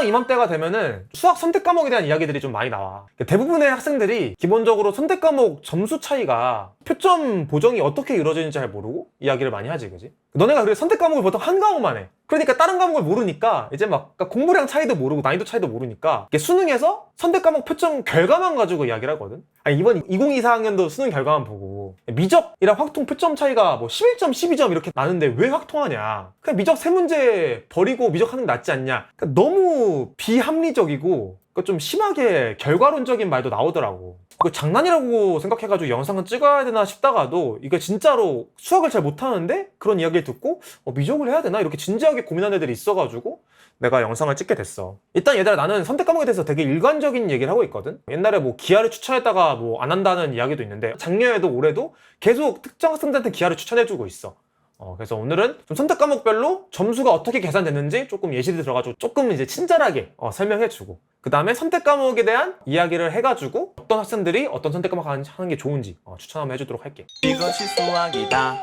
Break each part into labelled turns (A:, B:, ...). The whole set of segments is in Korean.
A: 항상 이맘때가 되면은 수학 선택 과목에 대한 이야기들이 좀 많이 나와. 대부분의 학생들이 기본적으로 선택 과목 점수 차이가 표점 보정이 어떻게 이루어지는지 잘 모르고 이야기를 많이 하지, 그지? 너네가 그래 선택 과목을 보통 한 과목만 해. 그러니까 다른 과목을 모르니까 이제 막 그러니까 공부량 차이도 모르고 난이도 차이도 모르니까 수능에서 선택 과목 표점 결과만 가지고 이야기를 하거든. 아니 이번 2024학년도 수능 결과만 보고 미적이랑 확통 표점 차이가 뭐 11점, 12점 이렇게 나는데 왜 확통하냐? 그냥 미적 세 문제 버리고 미적하는 게 낫지 않냐? 그러니까 너무 비합리적이고 그러니까 좀 심하게 결과론적인 말도 나오더라고. 그 장난이라고 생각해가지고 영상을 찍어야 되나 싶다가도 이게 진짜로 수학을 잘 못하는데 그런 이야기를 듣고 어, 미적을 해야 되나 이렇게 진지하게 고민하는 애들이 있어가지고 내가 영상을 찍게 됐어. 일단 얘들아 나는 선택 과목에 대해서 되게 일관적인 얘기를 하고 있거든. 옛날에 뭐 기하를 추천했다가 뭐 안 한다는 이야기도 있는데 작년에도 올해도 계속 특정 학생들한테 기하를 추천해주고 있어. 어, 그래서 오늘은 좀 선택 과목별로 점수가 어떻게 계산됐는지 조금 예시를 들어가지고 조금 이제 친절하게 어, 설명해주고 그 다음에 선택 과목에 대한 이야기를 해가지고 어떤 학생들이 어떤 선택 과목 하는 게 좋은지 어, 추천 한번 해주도록 할게.
B: 이것이 수학이다.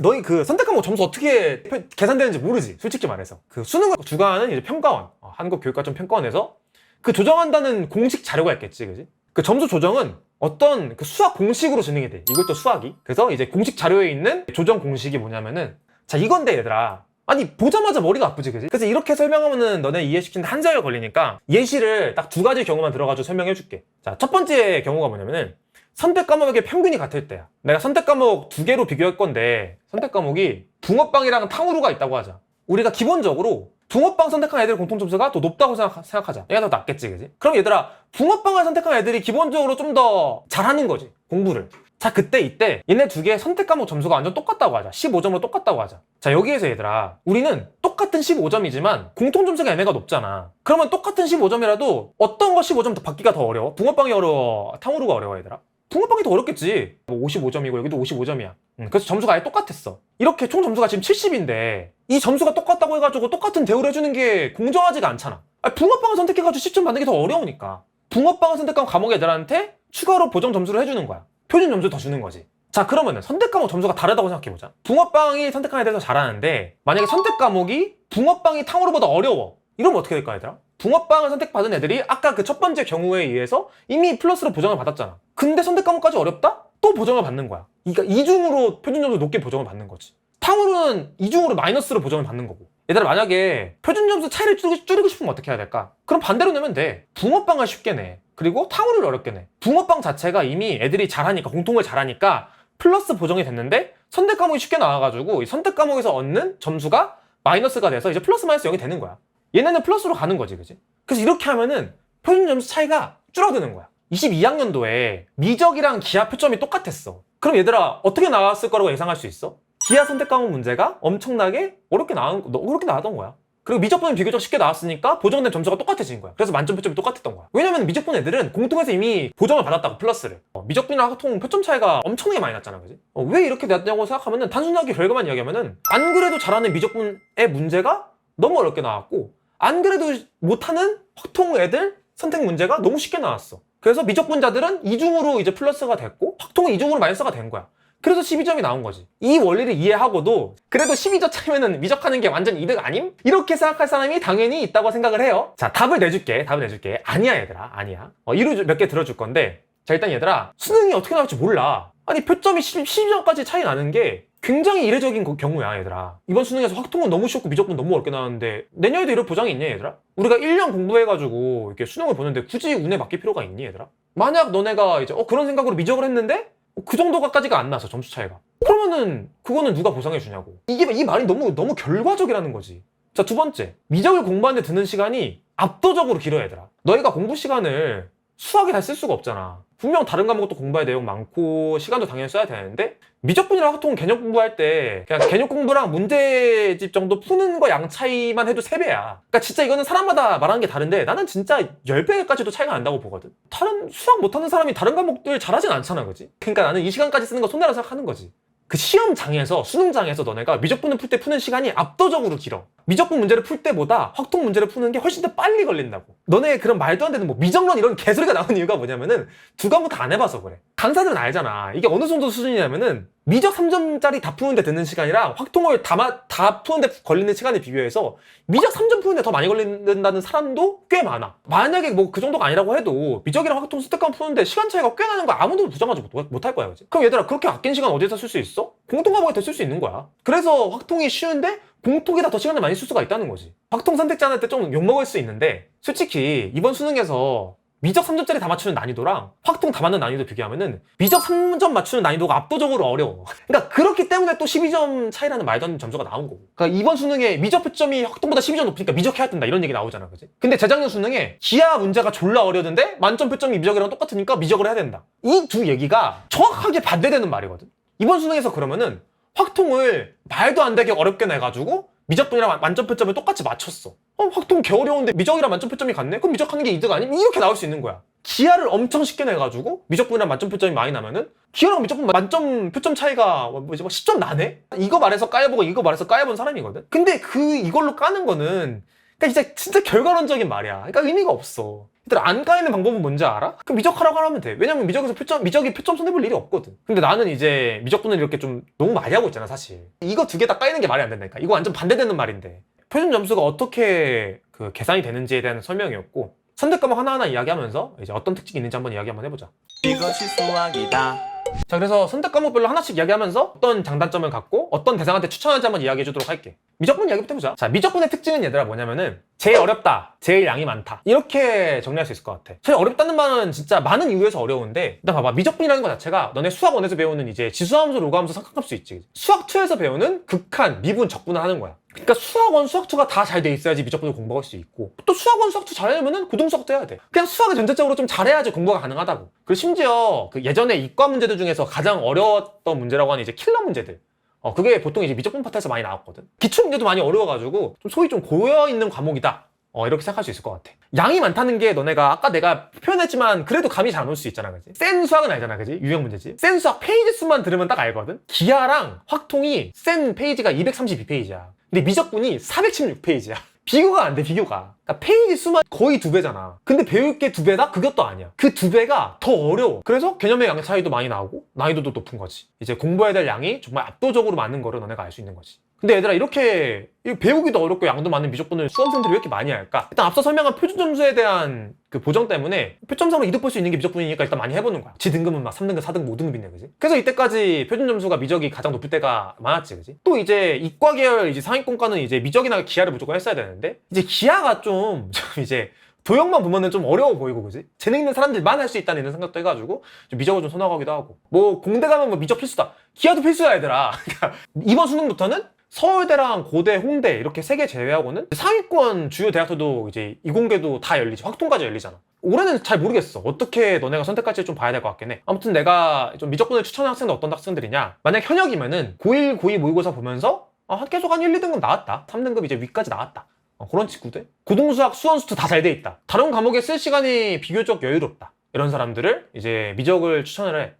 A: 너희 그 선택 과목 점수 어떻게 표- 계산되는지 모르지 솔직히 말해서 그 수능을 주관하는 이제 평가원 어, 한국교육과정 평가원에서 그 조정한다는 공식 자료가 있겠지 그지 그 점수 조정은 어떤 그 수학 공식으로 진행이 돼. 이것도 수학이. 그래서 이제 공식 자료에 있는 조정 공식이 뭐냐면은 자 이건데 얘들아. 아니 보자마자 머리가 아프지 그지? 그래서 이렇게 설명하면은 너네 이해시키는데 한 시간이 걸리니까 예시를 딱 두 가지 경우만 들어가지고 설명해 줄게. 자 첫 번째 경우가 뭐냐면은 선택 과목의 평균이 같을 때야. 내가 선택 과목 두 개로 비교할 건데 선택 과목이 붕어빵이랑 탕후루가 있다고 하자. 우리가 기본적으로 붕어빵 선택한 애들 공통 점수가 더 높다고 생각, 생각 하자. 얘가 더 낫겠지, 그지? 그럼 얘들아, 붕어빵을 선택한 애들이 기본적으로 좀 더 잘하는 거지, 공부를. 자, 그때 이때 얘네 두 개의 선택 과목 점수가 완전 똑같다고 하자. 15점으로 똑같다고 하자. 자, 여기에서 얘들아, 우리는 똑같은 15점이지만 공통 점수가 얘네가 높잖아. 그러면 똑같은 15점이라도 어떤 거 15점 더 받기가 더 어려워? 붕어빵이 어려워? 탕후루가 어려워, 얘들아? 붕어빵이 더 어렵겠지. 뭐 55점이고 여기도 55점이야. 그래서 점수가 아예 똑같았어. 이렇게 총 점수가 지금 70인데 이 점수가 똑같다고 해가지고 똑같은 대우를 해주는 게 공정하지가 않잖아. 아니, 붕어빵을 선택해가지고 10점 받는 게 더 어려우니까. 붕어빵을 선택한 과목 애들한테 추가로 보정 점수를 해주는 거야. 표준 점수 더 주는 거지. 자 그러면은 선택 과목 점수가 다르다고 생각해보자. 붕어빵이 선택한 애들에서 잘하는데 만약에 선택 과목이 붕어빵이 탕후루보다 어려워. 이러면 어떻게 될까 얘들아? 붕어빵을 선택받은 애들이 아까 그 첫 번째 경우에 의해서 이미 플러스로 보정을 받았잖아. 근데 선택 과목까지 어렵다? 또 보정을 받는 거야. 그러니까 이중으로 표준 점수 높게 보정을 받는 거지. 탕후루는 이중으로 마이너스로 보정을 받는 거고. 얘들아 만약에 표준 점수 차이를 줄이고, 싶으면 어떻게 해야 될까? 그럼 반대로 내면 돼. 붕어빵을 쉽게 내. 그리고 탕후루를 어렵게 내. 붕어빵 자체가 이미 애들이 잘하니까 공통을 잘하니까 플러스 보정이 됐는데 선택 과목이 쉽게 나와가지고 이 선택 과목에서 얻는 점수가 마이너스가 돼서 이제 플러스 마이너스 0이 되는 거야. 얘네는 플러스로 가는 거지, 그지? 그래서 이렇게 하면은 표준 점수 차이가 줄어드는 거야. 22학년도에 미적이랑 기하 표점이 똑같았어. 그럼 얘들아 어떻게 나왔을 거라고 예상할 수 있어? 기하 선택 과목 문제가 엄청나게 어렵게 나온 어렵게 나왔던 거야. 그리고 미적분은 비교적 쉽게 나왔으니까 보정된 점수가 똑같아진 거야. 그래서 만점 표점이 똑같았던 거야. 왜냐면 미적분 애들은 공통에서 이미 보정을 받았다고 플러스를. 어, 미적분이랑 학통 표점 차이가 엄청나게 많이 났잖아, 그지? 어, 왜 이렇게 났냐고 생각하면은 단순하게 결과만 이야기하면은 안 그래도 잘하는 미적분의 문제가 너무 어렵게 나왔고 안 그래도 못하는 확통 애들 선택 문제가 너무 쉽게 나왔어. 그래서 미적분자들은 이중으로 이제 플러스가 됐고 확통은 이중으로 마이너스가 된 거야. 그래서 12점이 나온 거지. 이 원리를 이해하고도 그래도 12점 차이면은 미적하는 게 완전 이득 아님? 이렇게 생각할 사람이 당연히 있다고 생각을 해요. 자, 답을 내줄게. 답을 내줄게. 아니야, 얘들아. 아니야. 어, 이루 몇 개 들어줄 건데. 자, 일단 얘들아. 수능이 어떻게 나올지 몰라. 아니, 표점이 10, 12점까지 차이 나는 게 굉장히 이례적인 거- 경우야, 얘들아. 이번 수능에서 확통은 너무 쉬웠고 미적분 너무 어렵게 나왔는데 내년에도 이럴 보장이 있냐, 얘들아? 우리가 1년 공부해가지고 이렇게 수능을 보는데 굳이 운에 맡길 필요가 있니, 얘들아? 만약 너네가 이제 어 그런 생각으로 미적을 했는데 그 정도까지가 안 나서 점수 차이가. 그러면은 그거는 누가 보상해 주냐고. 이게 이 말이 너무 너무 결과적이라는 거지. 자, 두 번째. 미적을 공부하는데 드는 시간이 압도적으로 길어 얘들아. 너희가 공부 시간을 수학에 다 쓸 수가 없잖아. 분명 다른 과목도 공부할 내용 많고 시간도 당연히 써야 되는데 미적분이랑 학통 개념 공부할 때 그냥 개념 공부랑 문제집 정도 푸는 거 양 차이만 해도 3배야. 그러니까 진짜 이거는 사람마다 말하는 게 다른데 나는 진짜 10배까지도 차이가 난다고 보거든. 다른 수학 못하는 사람이 다른 과목들 잘하진 않잖아, 그지? 그러니까 나는 이 시간까지 쓰는 거 손해라 생각하는 거지. 그 시험장에서 수능장에서 너네가 미적분을 풀 때 푸는 시간이 압도적으로 길어. 미적분 문제를 풀 때보다 확통 문제를 푸는 게 훨씬 더 빨리 걸린다고. 너네 그런 말도 안 되는 뭐 미적론 이런 개소리가 나오는 이유가 뭐냐면은 두 과목 다 안 해봐서 그래. 강사들은 알잖아. 이게 어느 정도 수준이냐면은 미적 3점짜리 다 푸는데 드는 시간이랑 확통을 다, 마- 다 푸는데 걸리는 시간에 비교해서 미적 3점 푸는데 더 많이 걸린다는 사람도 꽤 많아. 만약에 뭐 그 정도가 아니라고 해도 미적이랑 확통 스택감 푸는데 시간 차이가 꽤 나는 거 아무도 부정하지 못- 못할 거야, 그지? 그럼 얘들아 그렇게 아낀 시간 어디서 쓸 수 있어? 공통 과목에 더쓸수 있는 거야. 그래서 확통이 쉬운데 공통에다 더 시간을 많이 쓸 수가 있다는 거지. 확통 선택자 한테 좀 욕먹을 수 있는데 솔직히 이번 수능에서 미적 3점짜리 다 맞추는 난이도랑 확통 다 맞는 난이도 비교하면은 미적 3점 맞추는 난이도가 압도적으로 어려워. 그러니까 그렇기 때문에 또 12점 차이라는 말도 안 점수가 나온 거고. 그러니까 이번 수능에 미적 표점이 확통보다 12점 높으니까 미적해야 된다 이런 얘기 나오잖아, 그지? 근데 재작년 수능에 기하 문제가 졸라 어려웠는데 만점 표점이 미적이랑 똑같으니까 미적을 해야 된다. 이 두 얘기가 정확하게 반대되는 말이거든. 이번 수능에서 그러면은 확통을 말도 안 되게 어렵게 내가지고 미적분이랑 만점 표점을 똑같이 맞췄어. 어, 확통 개 어려운데 미적이랑 만점 표점이 같네? 그럼 미적하는 게 이득 아님? 이렇게 나올 수 있는 거야. 기하를 엄청 쉽게 내가지고 미적분이랑 만점 표점이 많이 나면은 기하랑 미적분 만점 표점 차이가 뭐- 뭐지 뭐 10점 나네? 이거 말해서 까여보고 이거 말해서 까여본 사람이거든. 근데 그 이걸로 까는 거는 그러니까 진짜 진짜 결과론적인 말이야. 그러니까 의미가 없어. 얘들 안 까이는 방법은 뭔지 알아? 그럼 미적하라고 하면 돼. 왜냐면 미적에서 표점, 미적이 표점 손해볼 일이 없거든. 근데 나는 이제 미적분을 이렇게 좀 너무 많이 하고 있잖아, 사실. 이거 두 개 다 까이는 게 말이 안 된다니까. 이거 완전 반대되는 말인데. 표준 점수가 어떻게 그 계산이 되는지에 대한 설명이었고, 선택 과목 하나하나 이야기하면서 이제 어떤 특징이 있는지 한번 이야기 한번 해보자.
B: 이것이 수학이다.
A: 자, 그래서 선택 과목별로 하나씩 이야기하면서 어떤 장단점을 갖고 어떤 대상한테 추천하는지 한번 이야기해 주도록 할게. 미적분 이야기부터 해보자. 자, 미적분의 특징은 얘들아 뭐냐면은 제일 어렵다, 제일 양이 많다. 이렇게 정리할 수 있을 것 같아. 제일 어렵다는 말은 진짜 많은 이유에서 어려운데 일단 봐봐. 미적분이라는 것 자체가 너네 수학 원에서 배우는 이제 지수함수, 로그함수 생각할 수 있지. 수학 2에서 배우는 극한, 미분, 적분을 하는 거야. 그러니까 수학 1, 수학 2가 다 잘 돼 있어야지 미적분을 공부할 수 있고 또 수학 1, 수학 2 잘하려면은 고등 수학도 해야 돼. 그냥 수학을 전체적으로 좀 잘해야지 공부가 가능하다고. 그리고 심지어 그 예전에 이과 문제들 중에서 가장 어려웠던 문제라고 하는 이제 킬러 문제들. 어, 그게 보통 이제 미적분 파트에서 많이 나왔거든. 기출 문제도 많이 어려워가지고 좀 소위 좀 고여 있는 과목이다. 어, 이렇게 생각할 수 있을 것 같아. 양이 많다는 게 너네가 아까 내가 표현했지만 그래도 감이 잘 안 올 수 있잖아, 그지? 센 수학은 알잖아, 그지? 유형 문제지. 센 수학 페이지 수만 들으면 딱 알거든? 기하랑 확통이 센 페이지가 232페이지야. 근데 미적분이 416페이지야. 비교가 안 돼, 비교가. 그러니까 페이지 수만 거의 두 배잖아. 근데 배울 게 두 배다? 그것도 아니야. 그 두 배가 더 어려워. 그래서 개념의 양 차이도 많이 나오고, 난이도도 높은 거지. 이제 공부해야 될 양이 정말 압도적으로 많은 거를 너네가 알 수 있는 거지. 근데 얘들아, 이렇게 배우기도 어렵고 양도 많은 미적분을 수험생들이 왜 이렇게 많이 할까? 일단 앞서 설명한 표준 점수에 대한 그 보정 때문에 표점상으로 이득 볼 수 있는 게 미적분이니까 일단 많이 해보는 거야. 지 등급은 막 3등급, 4등급, 5등급인데, 그지? 그래서 이때까지 표준 점수가 미적이 가장 높을 때가 많았지, 그지? 또 이제 이과 계열 이제 상위권과는 이제 미적이나 기하를 무조건 했어야 되는데, 이제 기하가 좀, 좀 이제 도형만 보면은 좀 어려워 보이고, 그지? 재능 있는 사람들만 할 수 있다는 이런 생각도 해가지고, 좀 미적을 좀 선호하기도 하고. 뭐, 공대 가면 뭐 미적 필수다. 기하도 필수야, 얘들아. 그러니까 이번 수능부터는 서울대랑 고대, 홍대 이렇게 세 개 제외하고는 상위권 주요 대학들도 이제 이공계도 다 열리지 확통까지 열리잖아. 올해는 잘 모르겠어. 어떻게 너네가 선택할지 좀 봐야 될 것 같긴 해. 아무튼 내가 좀 미적분을 추천하는 학생들 어떤 학생들이냐. 만약 현역이면은 고1, 고2 모의고사 보면서 아, 한 계속 한 1, 2등급 나왔다. 3등급 이제 위까지 나왔다. 어, 그런 친구들. 고등수학, 수원수투 다잘 돼 있다. 다른 과목에 쓸 시간이 비교적 여유롭다. 이런 사람들을 이제 미적을 추천을 해.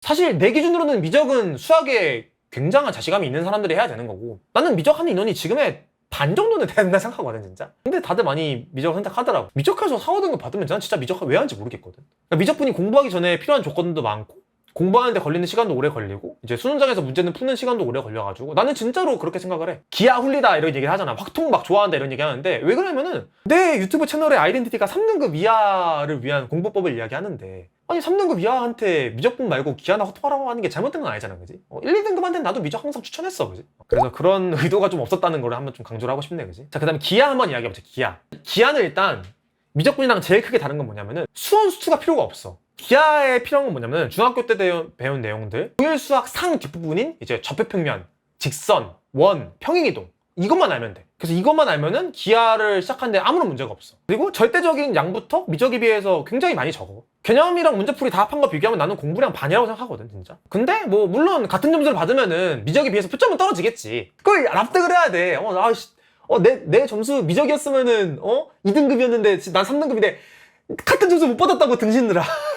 A: 사실 내 기준으로는 미적은 수학에 굉장한 자신감이 있는 사람들이 해야 되는 거고. 나는 미적하는 인원이 지금의 반 정도는 된다 생각하거든 진짜. 근데 다들 많이 미적 선택하더라고. 미적해서 4, 5등급 받으면 난 진짜 미적 왜 하는지 모르겠거든. 그러니까 미적분이 공부하기 전에 필요한 조건도 많고 공부하는데 걸리는 시간도 오래 걸리고 이제 수능장에서 문제는 푸는 시간도 오래 걸려가지고 나는 진짜로 그렇게 생각을 해. 기하 훌리다 이런 얘기를 하잖아. 확통 막 좋아한다 이런 얘기 하는데 왜 그러냐면은 내 유튜브 채널의 아이덴티티가 3등급 이하를 위한 공부법을 이야기하는데 아니 3등급 이하한테 미적분 말고 기하나 확통하라고 하는 게 잘못된 건 아니잖아 그지? 어, 1, 2등급한테는 나도 미적 항상 추천했어 그지? 그래서 그런 의도가 좀 없었다는 거를 한번 좀 강조를 하고 싶네 그지? 자그 다음에 기하 한번 이야기해보자 기하 기하는 일단 미적분이랑 제일 크게 다른 건 뭐냐면은 수원 수투가 필요가 없어 기하에 필요한 건 뭐냐면 중학교 때 배운, 배운 내용들 고일 수학 상 뒷부분인 이제 좌표평면, 직선, 원, 평행이동 이것만 알면 돼. 그래서 이것만 알면은 기하를 시작하는데 아무런 문제가 없어. 그리고 절대적인 양부터 미적에 비해서 굉장히 많이 적어. 개념이랑 문제풀이 다 합한 거 비교하면 나는 공부량 반이라고 생각하거든, 진짜. 근데 뭐 물론 같은 점수를 받으면은 미적에 비해서 표점은 떨어지겠지. 그걸 납득을 해야 돼. 어, 아씨. 어, 내, 내 점수 미적이었으면은, 어? 2등급이었는데, 난 3등급인데, 같은 점수 못 받았다고 등신느라.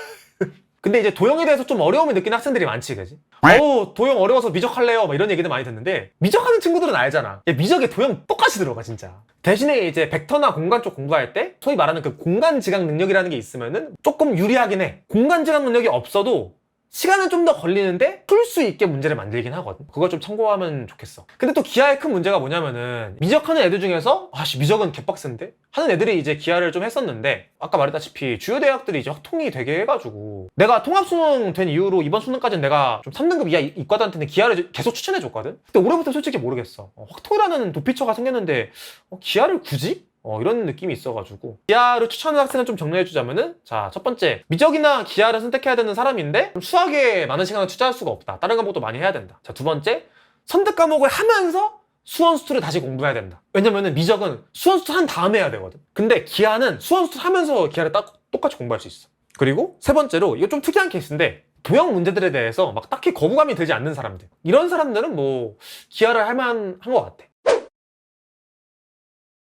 A: 근데 이제 도형에 대해서 좀 어려움을 느끼는 학생들이 많지, 그지? 어우, 도형 어려워서 미적할래요? 막 이런 얘기들 많이 듣는데, 미적하는 친구들은 알잖아. 야, 미적에 도형 똑같이 들어가, 진짜. 대신에 이제 벡터나 공간 쪽 공부할 때, 소위 말하는 그 공간 지각 능력이라는 게 있으면은 조금 유리하긴 해. 공간 지각 능력이 없어도 시간은 좀 더 걸리는데 풀 수 있게 문제를 만들긴 하거든. 그걸 좀 참고하면 좋겠어. 근데 또 기하의 큰 문제가 뭐냐면은 미적하는 애들 중에서 아씨 미적은 개빡센데 하는 애들이 이제 기하를 좀 했었는데 아까 말했다시피 주요 대학들이 이제 확통이 되게 해가지고 내가 통합 수능 된 이후로 이번 수능까지는 내가 좀 3등급 이하 이- 이과들한테는 기하를 계속 추천해 줬거든. 근데 올해부터 솔직히 모르겠어. 어, 확통이라는 도피처가 생겼는데 어, 기하를 굳이? 어, 이런 느낌이 있어가지고. 기아를 추천하는 학생을 좀 정리해주자면은 자 첫 번째. 미적이나 기아를 선택해야 되는 사람인데 좀 수학에 많은 시간을 투자할 수가 없다. 다른 과목도 많이 해야 된다. 자 두 번째. 선택 과목을 하면서 수원 수투를 다시 공부해야 된다. 왜냐면은 미적은 수원 수투 한 다음에 해야 되거든. 근데 기아는 수원 수투 하면서 기아를 딱 똑같이 공부할 수 있어. 그리고 세 번째로 이거 좀 특이한 케이스인데 도형 문제들에 대해서 막 딱히 거부감이 들지 않는 사람들. 이런 사람들은 뭐 기아를 할 만한 것 같아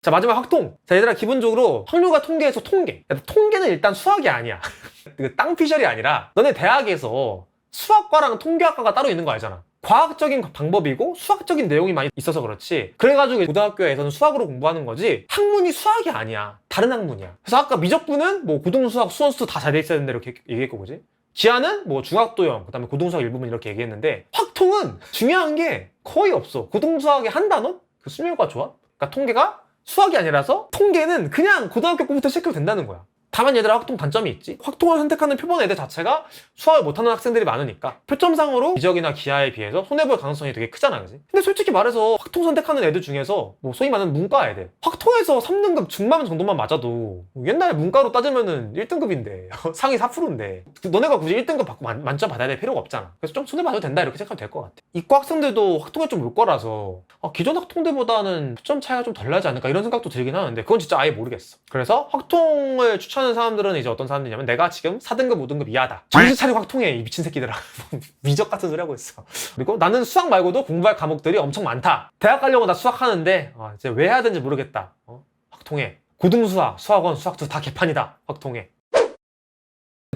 A: 자 마지막 확통. 자 얘들아 기본적으로 확률과 통계에서 통계. 야, 통계는 일단 수학이 아니야. 그 땅피셜이 아니라 너네 대학에서 수학과랑 통계학과가 따로 있는 거 알잖아. 과학적인 방법이고 수학적인 내용이 많이 있어서 그렇지. 그래가지고 고등학교에서는 수학으로 공부하는 거지 학문이 수학이 아니야. 다른 학문이야. 그래서 아까 미적분은 뭐 고등수학 수원수 다 잘 돼 있어야 된다 이렇게 얘기했고 그지? 기하는 뭐 중학도형 그다음에 고등수학 일부분 이렇게 얘기했는데 확통은 중요한 게 거의 없어. 고등수학의 한 단원? 그 수명과 조합? 그러니까 통계가 수학이 아니라서 통계는 그냥 고등학교 때부터 시작해도 된다는 거야. 다만 얘들아 확통 단점이 있지. 확통을 선택하는 표본 애들 자체가 수학을 못하는 학생들이 많으니까 표점상으로 미적이나 기하에 비해서 손해볼 가능성이 되게 크잖아, 그지? 근데 솔직히 말해서 확통 선택하는 애들 중에서 뭐 소위 말하는 문과 애들 확통에서 3등급 중만 정도만 맞아도 옛날 문과로 따지면은 1등급인데 상위 4%인데 너네가 굳이 1등급 받고 만, 만점 받아야 될 필요가 없잖아. 그래서 좀 손해 봐도 된다 이렇게 생각하면 될 것 같아. 이과 학생들도 확통에 좀 올 거라서 아, 기존 학통들보다는 표점 차이가 좀 덜 나지 않을까 이런 생각도 들긴 하는데 그건 진짜 아예 모르겠어. 그래서 확통을 추천 하는 사람들은 이제 어떤 사람들이냐면 내가 지금 4등급, 5등급 이하다. 정신 차리고 확 통해 이 미친 새끼들아. 미적 같은 소리 하고 있어. 그리고 나는 수학 말고도 공부할 과목들이 엄청 많다. 대학 가려고 나 수학 하는데 아, 이제 왜 해야 되는지 모르겠다. 어? 확 통해. 고등수학, 수학원, 수학도 다 개판이다. 확 통해.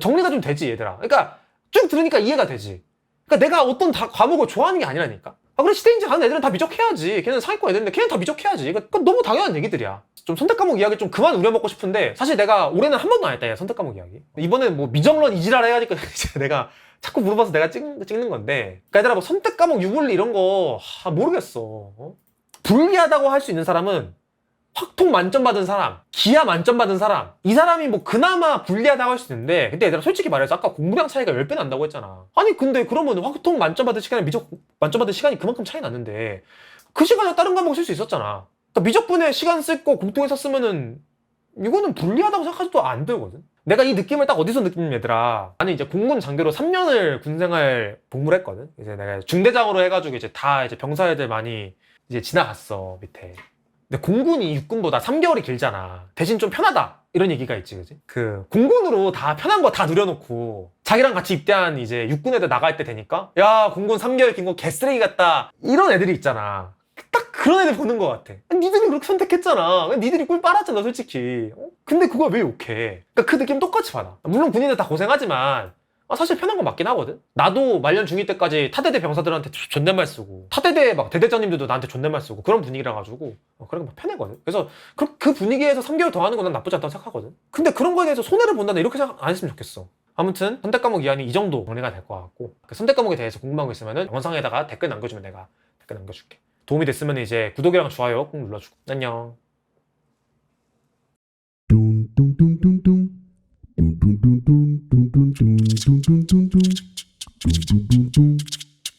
A: 정리가 좀 되지 얘들아. 그러니까 쭉 들으니까 이해가 되지. 그러니까 내가 어떤 다- 과목을 좋아하는 게 아니라니까. 아 그래 시대인지 가는 애들은 다 미적해야지. 걔는 상위권 애들인데 걔는 다 미적해야지. 이거 그건 너무 당연한 얘기들이야. 좀 선택 과목 이야기 좀 그만 우려먹고 싶은데 사실 내가 올해는 한 번도 안 했다. 얘 선택 과목 이야기. 이번엔 뭐 미정론 이지랄 해야니까 이제 내가 자꾸 물어봐서 내가 찍, 찍는 건데. 그러니까 얘들아 뭐 선택 과목 유불리 이런 거 아, 모르겠어. 어? 불리하다고 할 수 있는 사람은 확통 만점 받은 사람, 기하 만점 받은 사람, 이 사람이 뭐 그나마 불리하다고 할 수 있는데, 근데 얘들아 솔직히 말해서 아까 공부량 차이가 10배 난다고 했잖아. 아니, 근데 그러면 확통 만점 받은 시간에 미적 만점 받은 시간이 그만큼 차이 났는데, 그 시간에 다른 과목 쓸 수 있었잖아. 그러니까 미적분에 시간 쓸거 공통에 썼으면은, 이거는 불리하다고 생각하지도 안 되거든. 내가 이 느낌을 딱 어디서 느끼는 얘들아. 아니, 이제 공군 장교로 3년을 군생활 복무를 했거든. 이제 내가 중대장으로 해가지고 이제 다 이제 병사 애들 많이 이제 지나갔어, 밑에. 근데 공군이 육군보다 3개월이 길잖아. 대신 좀 편하다. 이런 얘기가 있지, 그지? 그, 공군으로 다 편한 거 다 누려놓고, 자기랑 같이 입대한 이제 육군 애들 나갈 때 되니까, 야, 공군 3개월 긴 거 개쓰레기 같다. 이런 애들이 있잖아. 딱 그런 애들 보는 것 같아. 니들이 그렇게 선택했잖아. 니들이 꿀 빨았잖아, 솔직히. 어? 근데 그걸 왜 욕해? 그러니까 그 느낌 똑같이 받아. 물론 군인들 다 고생하지만, 아, 사실 편한 건 맞긴 하거든? 나도 말년 중위 때까지 타대대 병사들한테 존- 존댓말 쓰고, 타대대 막 대대장님들도 나한테 존댓말 쓰고, 그런 분위기라 가지고, 어, 그런 거 편하거든? 그래서 그, 그 분위기에서 3개월 더 하는 건 난 나쁘지 않다고 생각하거든? 근데 그런 거에 대해서 손해를 본다는 이렇게 생각 안 했으면 좋겠어. 아무튼, 선택 과목 이한이 이 정도 정리가 될 것 같고, 그 선택 과목에 대해서 궁금한 거 있으면은 영상에다가 댓글 남겨주면 내가 댓글 남겨줄게. 도움이 됐으면 이제 구독이랑 좋아요 꼭 눌러주고. 안녕.